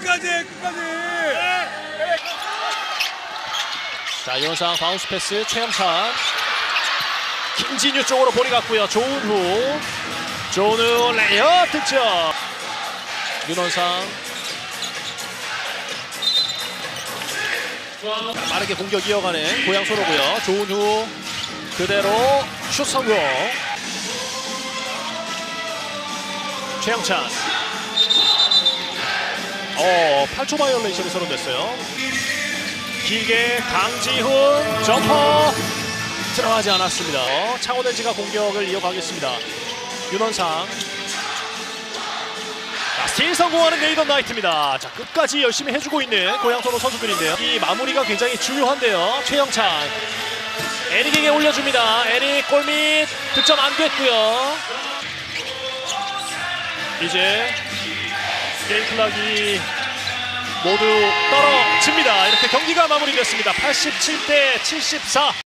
끝까지 해, 끝까지. 자, 이원상 바운스 패스 최영찬. 김진유 쪽으로 볼이 갔고요. 조은후. 조은후 레이업 득점. 윤원상. 빠르게 공격 이어가는 고양 소로고요. 조은후 그대로 슛 성공. 최영찬. 어, 8초 바이올레이션이 선언됐어요. 길게 강지훈 점퍼 들어가지 않았습니다. 어, 창원LG가 공격을 이어가겠습니다. 윤원상 자, 스틸 성공하는 네이던 나이트입니다. 자 끝까지 열심히 해주고 있는 고양선호 선수들인데요. 이 마무리가 굉장히 중요한데요. 최영찬 에릭에게 올려줍니다. 에릭 골밑 득점 안 됐고요. 이제 게임 클락이 모두 떨어집니다. 이렇게 경기가 마무리됐습니다. 87대 74.